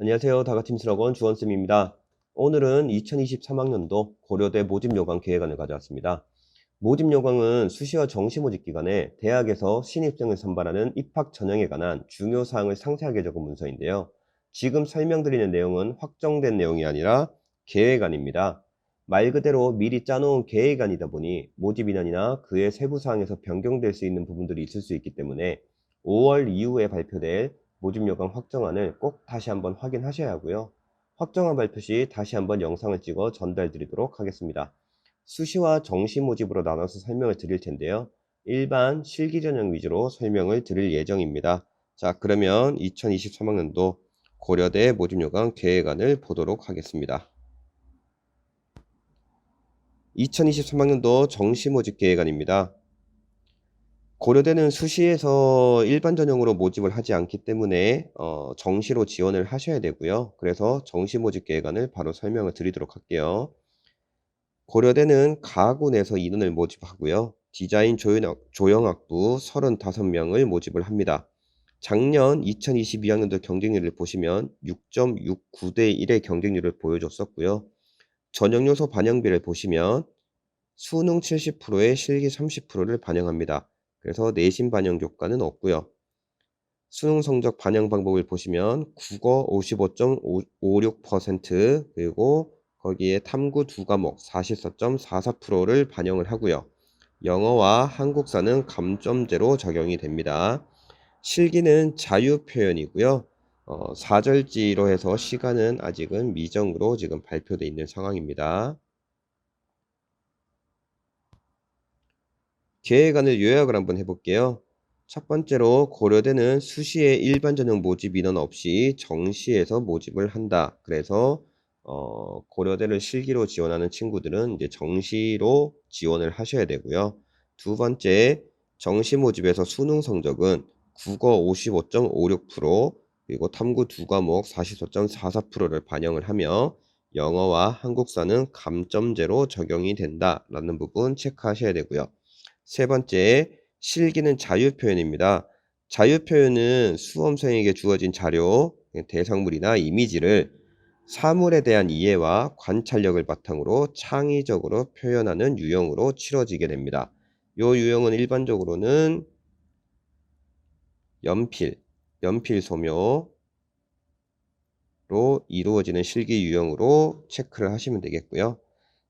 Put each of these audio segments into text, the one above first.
안녕하세요. 다가팀 슬러건 주원쌤입니다. 오늘은 2023학년도 고려대 모집요강 계획안을 가져왔습니다. 모집요강은 수시와 정시 모집 기간에 대학에서 신입생을 선발하는 입학 전형에 관한 중요 사항을 상세하게 적은 문서인데요. 지금 설명드리는 내용은 확정된 내용이 아니라 계획안입니다. 말 그대로 미리 짜놓은 계획안이다 보니 모집 인원이나 그의 세부 사항에서 변경될 수 있는 부분들이 있을 수 있기 때문에 5월 이후에 발표될 모집 요강 확정안을 꼭 다시 한번 확인하셔야 하고요. 확정안 발표 시 다시 한번 영상을 찍어 전달 드리도록 하겠습니다. 수시와 정시 모집으로 나눠서 설명을 드릴 텐데요. 일반 실기 전형 위주로 설명을 드릴 예정입니다. 자, 그러면 2023학년도 고려대 모집 요강 계획안을 보도록 하겠습니다. 2023학년도 정시 모집 계획안입니다. 고려대는 수시에서 일반 전형으로 모집을 하지 않기 때문에 어, 정시로 지원을 하셔야 되고요. 그래서 정시 모집 계획안을 바로 설명을 드리도록 할게요. 고려대는 가구 내에서 인원을 모집하고요. 디자인 조형학, 조형학 부 35명을 모집을 합니다. 작년 2022학년도 경쟁률을 보시면 6.69대 1의 경쟁률을 보여줬었고요. 전형 요소 반영비를 보시면 수능 70%에 실기 30%를 반영합니다. 그래서 내신 반영 교과는 없고요. 수능 성적 반영 방법을 보시면 국어 55.56% 그리고 거기에 탐구 두 과목 44.44%를 반영을 하고요. 영어와 한국사는 감점제로 적용이 됩니다. 실기는 자유 표현이고요. 어, 사절지로 해서 시간은 아직은 미정으로 지금 발표되어 있는 상황입니다. 계획안을 요약을 한번 해볼게요. 첫 번째로 고려대는 수시의 일반 전형 모집 인원 없이 정시에서 모집을 한다. 그래서 어, 고려대를 실기로 지원하는 친구들은 이제 정시로 지원을 하셔야 되고요. 두 번째, 정시 모집에서 수능 성적은 국어 55.56% 그리고 탐구 두 과목 44.44%를 반영을 하며 영어와 한국사는 감점제로 적용이 된다라는 부분 체크하셔야 되고요. 세 번째, 실기는 자유 표현입니다. 자유 표현은 수험생에게 주어진 자료, 대상물이나 이미지를 사물에 대한 이해와 관찰력을 바탕으로 창의적으로 표현하는 유형으로 치러지게 됩니다. 이 유형은 일반적으로는 연필, 연필 소묘로 이루어지는 실기 유형으로 체크를 하시면 되겠고요.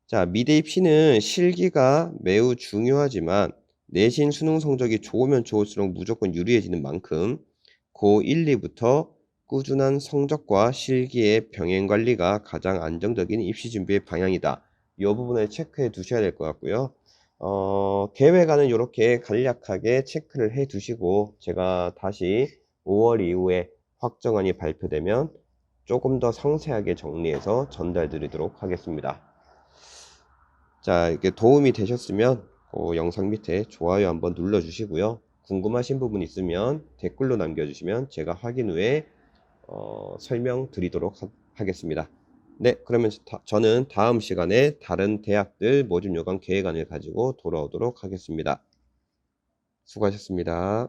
자, 미대입 P는 실기가 매우 중요하지만 내신 수능 성적이 좋으면 좋을수록 무조건 유리해지는 만큼 고 1, 2부터 꾸준한 성적과 실기의 병행 관리가 가장 안정적인 입시 준비의 방향이다. 이 부분을 체크해 두셔야 될 것 같고요. 어, 계획안은 이렇게 간략하게 체크를 해 두시고 제가 다시 5월 이후에 확정안이 발표되면 조금 더 상세하게 정리해서 전달 드리도록 하겠습니다. 자, 이게 도움이 되셨으면 그 영상 밑에 좋아요 한번 눌러 주시고요. 궁금하신 부분 있으면 댓글로 남겨 주시면 제가 확인 후에 어, 설명 드리도록 하, 겠습니다 네, 그러면 다, 저는 다음 시간에 다른 대학들 모집 요강 계획안을 가지고 돌아오도록 하겠습니다. 수고하셨습니다.